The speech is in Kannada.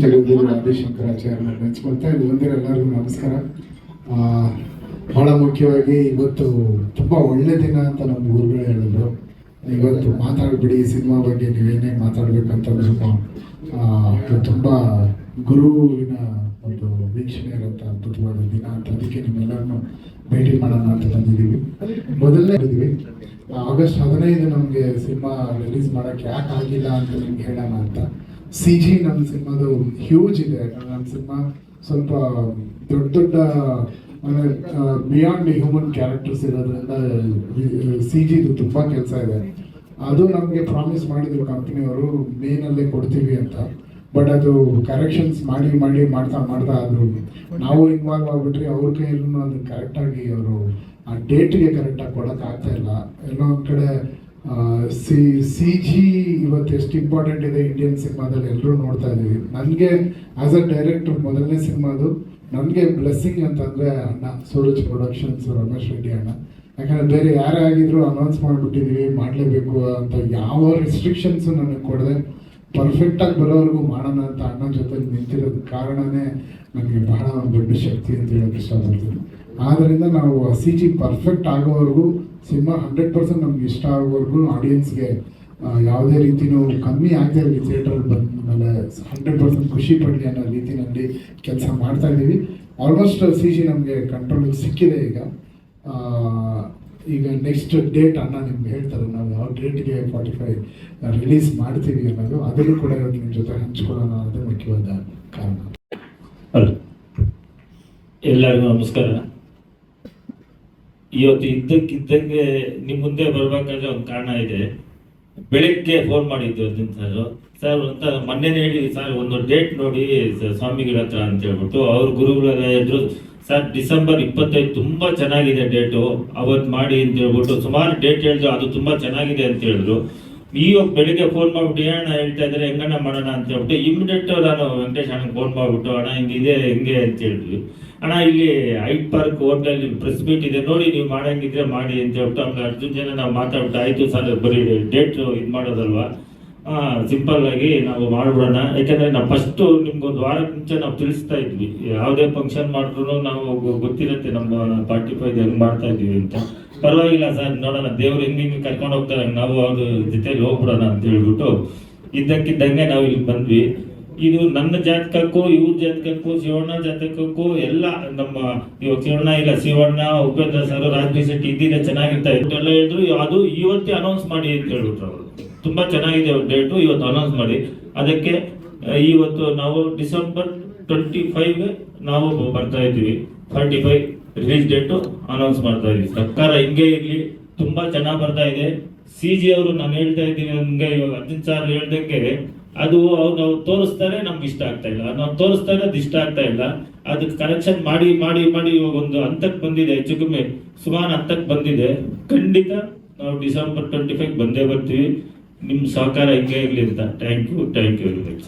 ಜಗದ್ಗುರು ಆದಿಶಂಕರಾಚಾರ್ಯ ನೆನೆಸ್ಕೊಳ್ತಾ ಎಲ್ಲರಿಗೂ ನಮಸ್ಕಾರ. ಬಹಳ ಮುಖ್ಯವಾಗಿ ಇವತ್ತು ತುಂಬ ಒಳ್ಳೆ ದಿನ ಅಂತ ನಮ್ಮ ಗುರುಗಳು ಹೇಳಿದ್ರು. ಇವತ್ತು ಮಾತಾಡ್ಬಿಡಿ, ಸಿನಿಮಾ ಬಗ್ಗೆ ನೀವೇನೇ ಮಾತಾಡ್ಬೇಕಂತಂದ್ರು ತುಂಬ ಗುರುವಿನ ಒಂದು ವೀಕ್ಷಣೆ ಇರೋಂಥ ಅದ್ಭುತವಾದ ದಿನ ಅಂತ ಅದಕ್ಕೆ ನಿಮ್ಮೆಲ್ಲರನ್ನು ಭೇಟಿ ಮಾಡೋಣ ಅಂತ ಬಂದಿದ್ದೀವಿ. ಮೊದಲನೇ ಇದ್ದೀವಿ ಆಗಸ್ಟ್ ಹದಿನೈದು ನಮಗೆ ಸಿನಿಮಾ ರಿಲೀಸ್ ಮಾಡೋಕ್ಕೆ ಯಾಕೆ ಆಗಿಲ್ಲ ಅಂತ ನಿಮ್ಗೆ ಹೇಳೋಣ ಅಂತ. ಸಿ ಜಿ ನಮ್ಮ ಸಿನಿಮಾದು ಹ್ಯೂಜ್ ಇದೆ. ನಮ್ಮ ಸಿನಿಮಾ ಸ್ವಲ್ಪ ದೊಡ್ಡ ದೊಡ್ಡ ಬಿಯಾಂಡ್ ಹ್ಯೂಮನ್ ಕ್ಯಾರೆಕ್ಟರ್ಸ್ ಇರೋದ್ರಿಂದ ಸಿ ಜಿದು ತುಂಬ ಕೆಲಸ ಇದೆ. ಅದು ನಮಗೆ ಪ್ರಾಮಿಸ್ ಮಾಡಿದ್ರು ಕಂಪ್ನಿಯವರು, ಮೇನಲ್ಲೇ ಕೊಡ್ತೀವಿ ಅಂತ. ಬಟ್ ಅದು ಕರೆಕ್ಷನ್ಸ್ ಮಾಡಿ ಮಾಡಿ, ಮಾಡ್ತಾ ಮಾಡ್ತಾ ಆದ್ರು. ನಾವು ಇನ್ವಾಲ್ವ್ ಆಗ್ಬಿಟ್ರಿ ಅವ್ರ ಕೈಯಲ್ಲೂ ಅದು ಕರೆಕ್ಟಾಗಿ ಅವರು ಆ ಡೇಟ್ಗೆ ಕರೆಕ್ಟಾಗಿ ಕೊಡೋಕ್ಕಾಗ್ತಾ ಇಲ್ಲ. ಎಲ್ಲೋ ಒಂದು ಕಡೆ ಸಿ ಸಿ ಜಿ ಇವತ್ತು ಎಷ್ಟು ಇಂಪಾರ್ಟೆಂಟ್ ಇದೆ ಇಂಡಿಯನ್ ಸಿನಿಮಾದಲ್ಲಿ ಎಲ್ಲರೂ ನೋಡ್ತಾ ಇದ್ದೀವಿ. ನನಗೆ ಆಸ್ ಅ ಡೈರೆಕ್ಟರ್ ಮೊದಲನೇ ಸಿನಿಮಾದು ನನಗೆ ಬ್ಲೆಸ್ಸಿಂಗ್ ಅಂತಂದರೆ ಅಣ್ಣ ಸೂರಜ್ ಪ್ರೊಡಕ್ಷನ್ಸ್ ರಮೇಶ್ ರೆಡ್ಡಿ ಅಣ್ಣ. ಯಾಕಂದರೆ ಬೇರೆ ಯಾರೇ ಆಗಿದ್ರು ಅನೌನ್ಸ್ ಮಾಡಿಬಿಟ್ಟಿದ್ದೀವಿ ಮಾಡಲೇಬೇಕು ಅಂತ ಯಾವ ರಿಸ್ಟ್ರಿಕ್ಷನ್ಸು ನನಗೆ ಕೊಡದೆ ಪರ್ಫೆಕ್ಟಾಗಿ ಬರೋವರೆಗೂ ಮಾಡೋಣ ಅಂತ ಅಣ್ಣನ ಜೊತೆ ನಿಂತಿರೋದು ಕಾರಣನೇ ನನಗೆ ಬಹಳ ಒಂದು ದೊಡ್ಡ ಶಕ್ತಿ ಅಂತ ಹೇಳೋಕೆ ಇಷ್ಟಪಡ್ತೀನಿ. ಆದ್ದರಿಂದ ನಾವು ಸಿ ಜಿ ಪರ್ಫೆಕ್ಟ್ ಆಗೋವರೆಗೂ ಸಿನಿಮಾ ಹಂಡ್ರೆಡ್ ಪರ್ಸೆಂಟ್ ನಮ್ಗೆ ಇಷ್ಟ ಆಗೋವರೆಗೂ ಆಡಿಯನ್ಸ್ಗೆ ಯಾವುದೇ ರೀತಿನೂ ಕಮ್ಮಿ ಆಗದೆ ಇರಲಿ ಥಿಯೇಟರ್ ಬಂದಮೇಲೆ ಹಂಡ್ರೆಡ್ ಪರ್ಸೆಂಟ್ ಖುಷಿ ಪಡಲಿ ಅನ್ನೋ ರೀತಿಯಲ್ಲಿ ಕೆಲಸ ಮಾಡ್ತಾ ಇದ್ದೀವಿ. ಆಲ್ಮೋಸ್ಟ್ ಸಿ ಜಿ ನಮಗೆ ಕಂಟ್ರೋಲ್ ಸಿಕ್ಕಿದೆ ಈಗ. ಈಗ ನೆಕ್ಸ್ಟ್ ಡೇಟ್ ಅಣ್ಣ ನಿಮ್ಗೆ ಹೇಳ್ತಾರೆ, ನಾವು ಯಾವ ಡೇಟ್ಗೆ ಫಾರ್ಟಿ ಫೈವ್ ರಿಲೀಸ್ ಮಾಡ್ತೀವಿ ಅನ್ನೋದು. ಅದನ್ನು ಕೂಡ ನಿಮ್ಮ ಜೊತೆ ಹಂಚ್ಕೊಳ್ಳೋಣ ಅನ್ನೋದೇ ಮುಖ್ಯವಾದ ಕಾರಣ. ಎಲ್ಲರಿಗೂ ನಮಸ್ಕಾರ. ಇವತ್ತು ಇದ್ದಕ್ಕಿದ್ದಂಗೆ ನಿಮ್ಮ ಮುಂದೆ ಬರ್ಬೇಕಾದ್ರೆ ಒಂದು ಕಾರಣ ಇದೆ. ಬೆಳಿಗ್ಗೆ ಫೋನ್ ಮಾಡಿದ್ದು ಅರ್ಜುನ್ ಸರ್ ಸರ್ ಅಂತ ಮೊನ್ನೆನೇ ಹೇಳಿ ಸರ್ ಒಂದು ಡೇಟ್ ನೋಡಿ ಸ್ವಾಮಿಗಳ ಹತ್ರ ಅಂತ ಹೇಳ್ಬಿಟ್ಟು ಅವ್ರ ಗುರುಗಳೆಲ್ಲ ಇದ್ರು ಸರ್ ಡಿಸೆಂಬರ್ ಇಪ್ಪತ್ತೈದು ತುಂಬಾ ಚೆನ್ನಾಗಿದೆ ಡೇಟು ಅವತ್ತು ಮಾಡಿ ಅಂತ ಹೇಳ್ಬಿಟ್ಟು ಸುಮಾರು ಡೇಟ್ ಹೇಳಿದ್ರು, ಅದು ತುಂಬಾ ಚೆನ್ನಾಗಿದೆ ಅಂತ ಹೇಳಿದ್ರು. ಈಗ ಬೆಳಿಗ್ಗೆ ಫೋನ್ ಮಾಡ್ಬಿಟ್ಟು ಏನಣ್ಣ ಹೇಳ್ತಾ ಇದ್ರೆ ಹೆಂಗಣ್ಣ ಮಾಡೋಣ? ಅಂತ ಹೇಳ್ಬಿಟ್ಟು ಇಮಿಡಿಯೇಟ್ ನಾನು ವೆಂಕಟೇಶ್ ಅಣ್ಣಗೆ ಫೋನ್ ಮಾಡ್ಬಿಟ್ಟು, ಅಣ್ಣ ಹಿಂಗಿದೆ ಹೆಂಗೆ ಅಂತ ಹೇಳಿದ್ವಿ. ಅಣ್ಣ, ಇಲ್ಲಿ ಐಟ್ ಪಾರ್ಕ್ ಹೋಟೆಲ್ ಪ್ರೆಸ್ ಮೀಟ್ ಇದೆ. ನೋಡಿ, ನೀವು ಮಾಡಂಗಿದ್ರೆ ಮಾಡಿ ಅಂತ ಹೇಳ್ಬಿಟ್ಟು, ಆಮೇಲೆ ಅರ್ಜುನ್ ಜನ ನಾವು ಮಾತಾಡ್ಬಿಟ್ಟು, ಆಯಿತು ಸರ್ ಬರೀ ಡೇಟ್ ಇದು ಮಾಡೋದಲ್ವಾ? ಸಿಂಪಲ್ ಆಗಿ ನಾವು ಮಾಡ್ಬಿಡೋಣ. ಯಾಕಂದ್ರೆ ನಾವು ಫಸ್ಟ್ ನಿಮ್ಗೊಂದು ವಾರ ಮುಂಚೆ ನಾವು ತಿಳಿಸ್ತಾ ಇದ್ವಿ. ಯಾವುದೇ ಫಂಕ್ಷನ್ ಮಾಡಿದ್ರು ನಾವು ಗೊತ್ತಿರತ್ತೆ ಗೊತ್ತಿರುತ್ತೆ ನಮ್ಮ ಪಾರ್ಟಿ ಫೈವ್ ಹೆಂಗ್ ಮಾಡ್ತಾ ಇದೀವಿ ಅಂತ. ಪರವಾಗಿಲ್ಲ ಸರ್, ನೋಡೋಣ. ದೇವ್ರು ಹೆಂಗೆ ಹಿಂಗೆ ಕರ್ಕೊಂಡು ಹೋಗ್ತಾರೆ. ನಾವು ಅವ್ರ ಜೊತೆಲಿ ಹೋಗ್ಬಿಡೋಣ ಅಂತ ಹೇಳ್ಬಿಟ್ಟು ಇದ್ದಕ್ಕಿದ್ದಂಗೆ ನಾವು ಇಲ್ಲಿ ಬಂದ್ವಿ. ಇದು ನನ್ನ ಜಾತಕಕ್ಕೂ, ಇವ್ರ ಜಾತಕಕ್ಕೂ, ಶಿವಣ್ಣ ಜಾತಕಕ್ಕೂ ಎಲ್ಲ ನಮ್ಮ ಇವಾಗ ಶಿವಣ್ಣ ಇಲ್ಲ, ಶಿವಣ್ಣ, ಉಪೇಂದ್ರ ಸರ್, ರಾಜ್ಬಿ ಶೆಟ್ಟಿ ಇದ್ದೀರಾ ಚೆನ್ನಾಗಿರ್ತಾ ಎಲ್ಲ ಹೇಳಿದ್ರು, ಅದು ಇವತ್ತೇ ಅನೌನ್ಸ್ ಮಾಡಿ ಅಂತ ಹೇಳ್ಬಿಟ್ರು ಅವರು. ತುಂಬಾ ಚೆನ್ನಾಗಿದೆ ಡೇಟು ಇವತ್ತು ಅನೌನ್ಸ್ ಮಾಡಿ. ಅದಕ್ಕೆ ಇವತ್ತು ನಾವು ಡಿಸೆಂಬರ್ ಟ್ವೆಂಟಿ ಫೈವ್ ನಾವು ಬರ್ತಾ ಇದ್ದೀವಿ. Forty five. Release date announce ಮಾಡ್ತಾ ಇದ್ದೀವಿ. ಸರ್ಕಾರ ಹಿಂಗೆ ಇರಲಿ, ತುಂಬಾ ಚೆನ್ನಾಗಿ ಬರ್ತಾ ಇದೆ. ಸಿ ಜಿ ಅವರು ನಾನು ಹೇಳ್ತಾ ಇದ್ದೀನಿ ಹಂಗೆ ಇವಾಗ ಅರ್ಜುನ್ ಸರ್ ಹೇಳ್ದಂಗೆ, ಅದು ಅವ್ರು ತೋರಿಸ್ತಾರೆ, ನಮ್ಗೆ ಇಷ್ಟ ಆಗ್ತಾ ಇಲ್ಲ. ನಾವು ತೋರಿಸ್ತಾರೆ ಅದು ಇಷ್ಟ ಆಗ್ತಾ ಇಲ್ಲ. ಅದಕ್ಕೆ ಕರೆಕ್ಷನ್ ಮಾಡಿ ಮಾಡಿ ಮಾಡಿ ಇವಾಗ ಒಂದು ಹಂತಕ್ಕೆ ಬಂದಿದೆ, ಹೆಚ್ಚು ಕಮ್ಮಿ ಸುಮಾರು ಹಂತಕ್ಕೆ ಬಂದಿದೆ. ಖಂಡಿತ ನಾವು ಡಿಸೆಂಬರ್ ಟ್ವೆಂಟಿ ಫೈವ್ ಬಂದೇ ಬರ್ತೀವಿ. ನಿಮ್ಮ ಸಹಕಾರ ಹಿಂಗೆ ಇರಲಿ ಅಂತ. Thank you thank you very much